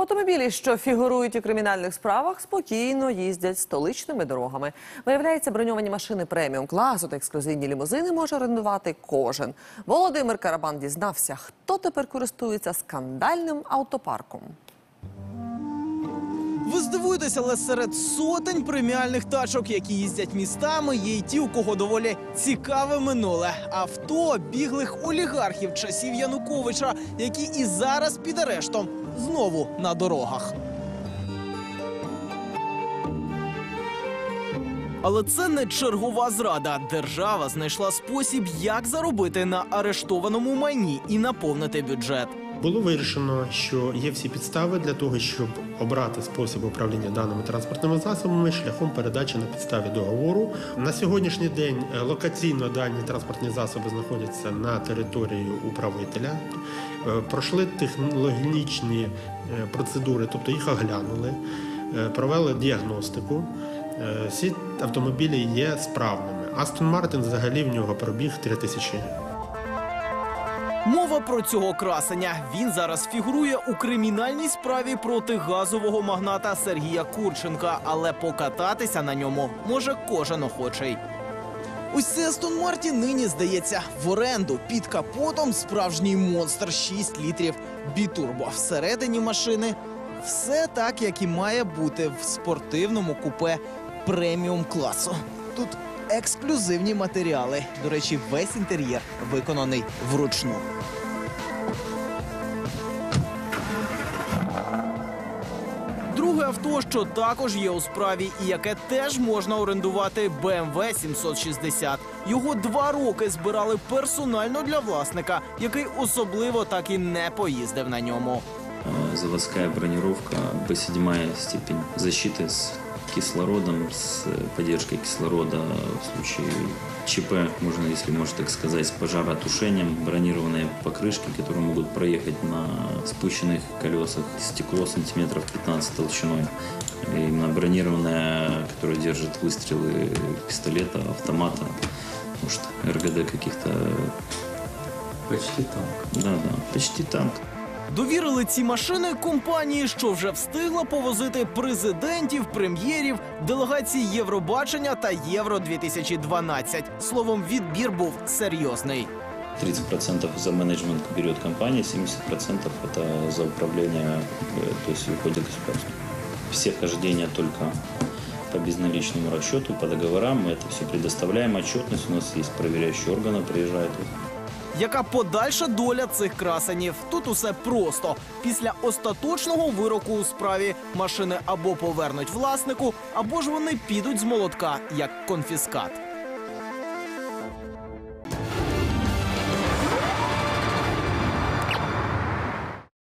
Автомобілі, що фігурують у кримінальних справах, спокійно їздять столичними дорогами. Виявляється, броньовані машини преміум класу та ексклюзивні лімузини може орендувати кожен. Володимир Карабан дізнався, хто тепер користується скандальним автопарком. Ви здивуєтеся, але серед сотень преміальних тачок, які їздять містами, є й ті, у кого доволі цікаве минуле. Авто біглих олігархів часів Януковича, які і зараз під арештом знову на дорогах. Але це не чергова зрада. Держава знайшла спосіб, як заробити на арештованому майні і наповнити бюджет. Було вирішено, що є всі підстави для того, щоб обрати спосіб управління даними транспортними засобами шляхом передачі на підставі договору. На сьогоднішній день е, локаційно дані транспортні засоби знаходяться на території управителя. Е, Пройшли технологічні е, процедури, тобто їх оглянули, е, провели діагностику. Всі автомобілі є справними. Астон Мартин взагалі в нього пробіг 3000 Мова про цього красення. Він зараз фігурує у кримінальній справі проти газового магната Сергія Курченка, але покататися на ньому може кожен охочий. Цей Астон Мартін нині здається в оренду під капотом справжній монстр 6 літрів бітурбо. Всередині машини все так, як і має бути в спортивному купе преміум класу. Тут ексклюзивні матеріали. До речі, весь інтер'єр виконаний вручну. Авто, що також є у справі, і яке теж можна орендувати BMW 760. Його два роки збирали персонально для власника, який особливо так і не поїздив на ньому. Заводська заводская бронировка, B7 степень защиты с кислородом, с э, поддержкой кислорода в случае ЧП, можно, если можно так сказать, с пожаротушением, бронированные покрышки, которые могут проехать на спущенных колесах, стекло сантиметров 15 толщиной, И именно бронированное, которое держит выстрелы пистолета, автомата, может, РГД каких-то... Почти танк. Да, да, почти танк. Довірили ці машини компанії, що вже встигла повозити президентів, прем'єрів, делегації Євробачення та Євро 2012 Словом, відбір був серйозний. 30% за менеджмент берет компания, 70% это за управление, э, то есть выходит государство. Все хождения только по безналичному расчету, по договорам. Мы это все предоставляем. Отчетность у нас есть, проверяющие органы приезжают. Яка подальша доля цих красенів? Тут усе просто. Після остаточного вироку у справі машини або повернуть власнику, або ж вони підуть з молотка як конфіскат.